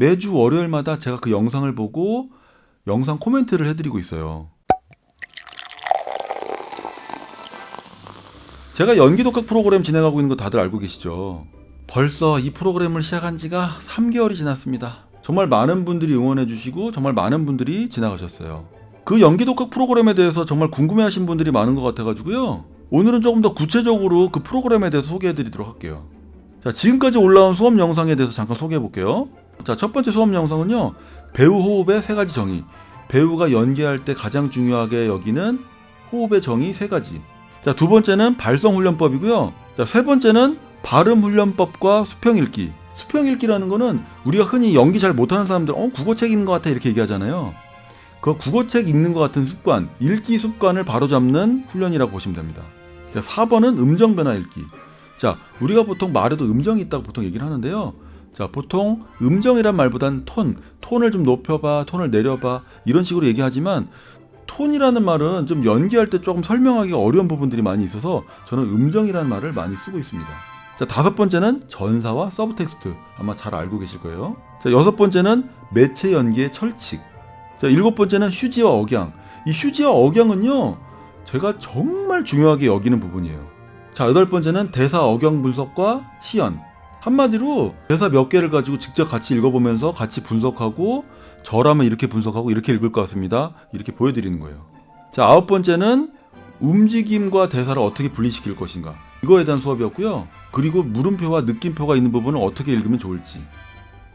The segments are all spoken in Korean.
매주 월요일마다 제가 그 영상을 보고 영상 코멘트를 해드리고 있어요. 제가 연기 독학 프로그램 진행하고 있는 거 다들 알고 계시죠? 벌써 이 프로그램을 시작한 지가 3개월이 지났습니다. 정말 많은 분들이 응원해 주시고 정말 많은 분들이 지나가셨어요. 그 연기 독학 프로그램에 대해서 정말 궁금해 하신 분들이 많은 것 같아가지고요. 오늘은 조금 더 구체적으로 그 프로그램에 대해서 소개해 드리도록 할게요. 자, 지금까지 올라온 수업 영상에 대해서 잠깐 소개해 볼게요. 자, 첫 번째 수업 영상은요. 배우 호흡의 세 가지 정의. 배우가 연기할 때 가장 중요하게 여기는 호흡의 정의 세 가지. 자, 두 번째는 발성 훈련법이고요. 자, 세 번째는 발음 훈련법과 수평 읽기. 수평 읽기라는 거는 우리가 흔히 연기 잘 못하는 사람들, 어, 국어책 읽는 것 같아 이렇게 얘기하잖아요. 그 국어책 읽는 것 같은 습관, 읽기 습관을 바로잡는 훈련이라고 보시면 됩니다. 자, 4번은 음정 변화 읽기. 자, 우리가 보통 말에도 음정이 있다고 보통 얘기를 하는데요. 자, 보통 음정이란 말보단 톤, 톤을 좀 높여봐, 톤을 내려봐, 이런 식으로 얘기하지만, 톤이라는 말은 좀 연기할 때 조금 설명하기 어려운 부분들이 많이 있어서 저는 음정이라는 말을 많이 쓰고 있습니다. 자, 다섯 번째는 전사와 서브텍스트. 아마 잘 알고 계실 거예요. 자, 여섯 번째는 매체 연기의 철칙. 자, 일곱 번째는 휴지와 억양. 이 휴지와 억양은요, 제가 정말 중요하게 여기는 부분이에요. 자, 여덟 번째는 대사 억양 분석과 시연. 한마디로 대사 몇 개를 가지고 직접 같이 읽어보면서 같이 분석하고 저라면 이렇게 분석하고 이렇게 읽을 것 같습니다. 이렇게 보여드리는 거예요. 자, 아홉 번째는 움직임과 대사를 어떻게 분리시킬 것인가. 이거에 대한 수업이었고요. 그리고 물음표와 느낌표가 있는 부분을 어떻게 읽으면 좋을지.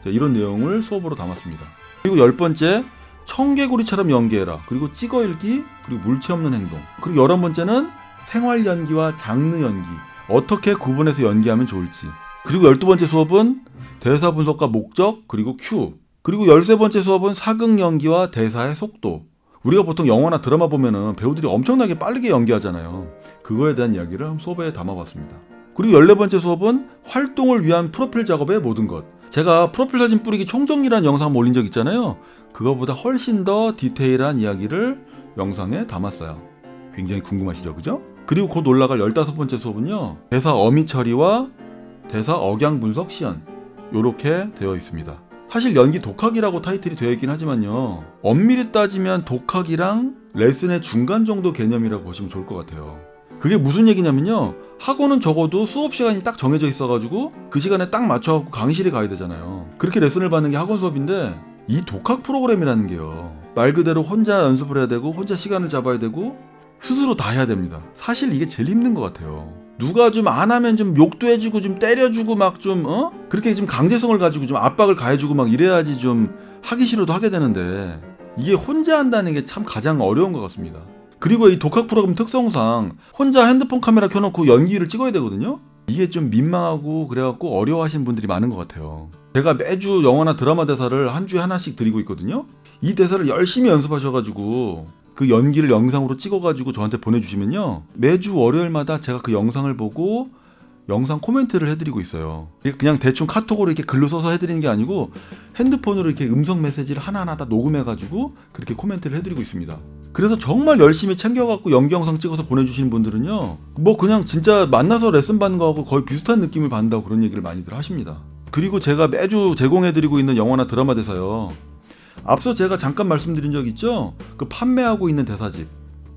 자, 이런 내용을 수업으로 담았습니다. 그리고 열 번째, 청개구리처럼 연기해라. 그리고 찍어 읽기, 그리고 물체 없는 행동. 그리고 열한 번째는 생활 연기와 장르 연기. 어떻게 구분해서 연기하면 좋을지. 그리고 열두 번째 수업은 대사 분석과 목적, 그리고 큐. 그리고 열세 번째 수업은 사극 연기와 대사의 속도. 우리가 보통 영화나 드라마 보면은 배우들이 엄청나게 빠르게 연기하잖아요. 그거에 대한 이야기를 수업에 담아봤습니다. 그리고 열네 번째 수업은 활동을 위한 프로필 작업의 모든 것. 제가 프로필 사진 뿌리기 총정리라는 영상 올린 적 있잖아요. 그거보다 훨씬 더 디테일한 이야기를 영상에 담았어요. 굉장히 궁금하시죠, 그죠? 그리고 곧 올라갈 열다섯 번째 수업은요. 대사 어미 처리와 대사 억양 분석 시연. 요렇게 되어 있습니다. 사실 연기 독학이라고 타이틀이 되어 있긴 하지만요. 엄밀히 따지면 독학이랑 레슨의 중간 정도 개념이라고 보시면 좋을 것 같아요. 그게 무슨 얘기냐면요. 학원은 적어도 수업 시간이 딱 정해져 있어가지고 그 시간에 딱 맞춰갖고 강의실에 가야 되잖아요. 그렇게 레슨을 받는 게 학원 수업인데 이 독학 프로그램이라는 게요. 말 그대로 혼자 연습을 해야 되고 혼자 시간을 잡아야 되고 스스로 다 해야 됩니다. 사실 이게 제일 힘든 것 같아요. 누가 좀 안 하면 좀 욕도 해주고 좀 때려주고 막 좀 어? 그렇게 좀 강제성을 가지고 좀 압박을 가해주고 막 이래야지 좀 하기 싫어도 하게 되는데 이게 혼자 한다는 게 참 가장 어려운 것 같습니다. 그리고 이 독학 프로그램 특성상 혼자 핸드폰 카메라 켜놓고 연기를 찍어야 되거든요. 이게 좀 민망하고 그래갖고 어려워하시는 분들이 많은 것 같아요. 제가 매주 영화나 드라마 대사를 한 주에 하나씩 드리고 있거든요. 이 대사를 열심히 연습하셔가지고 그 연기를 영상으로 찍어가지고 저한테 보내주시면요. 매주 월요일마다 제가 그 영상을 보고 영상 코멘트를 해드리고 있어요. 그냥 대충 카톡으로 이렇게 글로 써서 해드리는 게 아니고 핸드폰으로 이렇게 음성 메시지를 하나하나 다 녹음해가지고 그렇게 코멘트를 해드리고 있습니다. 그래서 정말 열심히 챙겨갖고 연기 영상 찍어서 보내주시는 분들은요. 뭐 그냥 진짜 만나서 레슨 받는 거하고 거의 비슷한 느낌을 받는다고 그런 얘기를 많이들 하십니다. 그리고 제가 매주 제공해드리고 있는 영화나 드라마 대사요. 앞서 제가 잠깐 말씀드린 적 있죠? 그 판매하고 있는 대사집.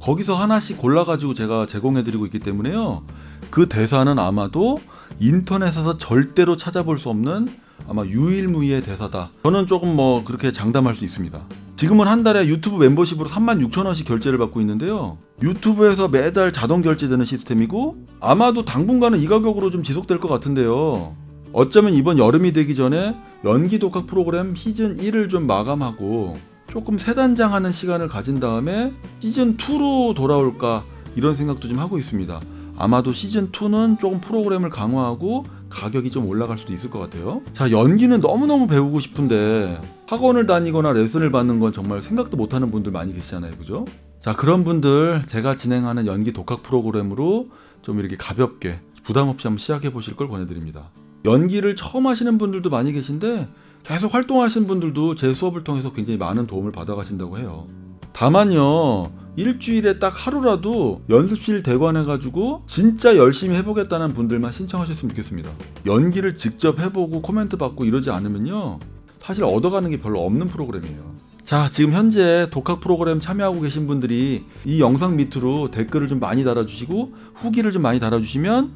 거기서 하나씩 골라가지고 제가 제공해드리고 있기 때문에요. 그 대사는 아마도 인터넷에서 절대로 찾아볼 수 없는 아마 유일무이의 대사다. 저는 조금 뭐 그렇게 장담할 수 있습니다. 지금은 한 달에 유튜브 멤버십으로 36,000원씩 결제를 받고 있는데요. 유튜브에서 매달 자동 결제되는 시스템이고 아마도 당분간은 이 가격으로 좀 지속될 것 같은데요. 어쩌면 이번 여름이 되기 전에 연기 독학 프로그램 시즌 1을 좀 마감하고 조금 세단장하는 시간을 가진 다음에 시즌 2로 돌아올까 이런 생각도 좀 하고 있습니다. 아마도 시즌 2는 조금 프로그램을 강화하고 가격이 좀 올라갈 수도 있을 것 같아요. 자, 연기는 너무너무 배우고 싶은데 학원을 다니거나 레슨을 받는 건 정말 생각도 못 하는 분들 많이 계시잖아요. 그죠? 자, 그런 분들 제가 진행하는 연기 독학 프로그램으로 좀 이렇게 가볍게 부담 없이 한번 시작해 보실 걸 권해드립니다. 연기를 처음 하시는 분들도 많이 계신데 계속 활동하시는 분들도 제 수업을 통해서 굉장히 많은 도움을 받아가신다고 해요. 다만요, 일주일에 딱 하루라도 연습실 대관해가지고 진짜 열심히 해보겠다는 분들만 신청하셨으면 좋겠습니다. 연기를 직접 해보고 코멘트 받고 이러지 않으면요, 사실 얻어가는 게 별로 없는 프로그램이에요. 자, 지금 현재 독학 프로그램 참여하고 계신 분들이 이 영상 밑으로 댓글을 좀 많이 달아주시고 후기를 좀 많이 달아주시면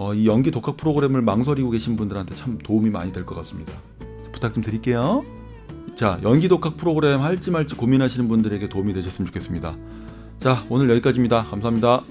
어, 이 연기 독학 프로그램을 망설이고 계신 분들한테 참 도움이 많이 될 것 같습니다. 부탁 좀 드릴게요. 자, 연기 독학 프로그램 할지 말지 고민하시는 분들에게 도움이 되셨으면 좋겠습니다. 자, 오늘 여기까지입니다. 감사합니다.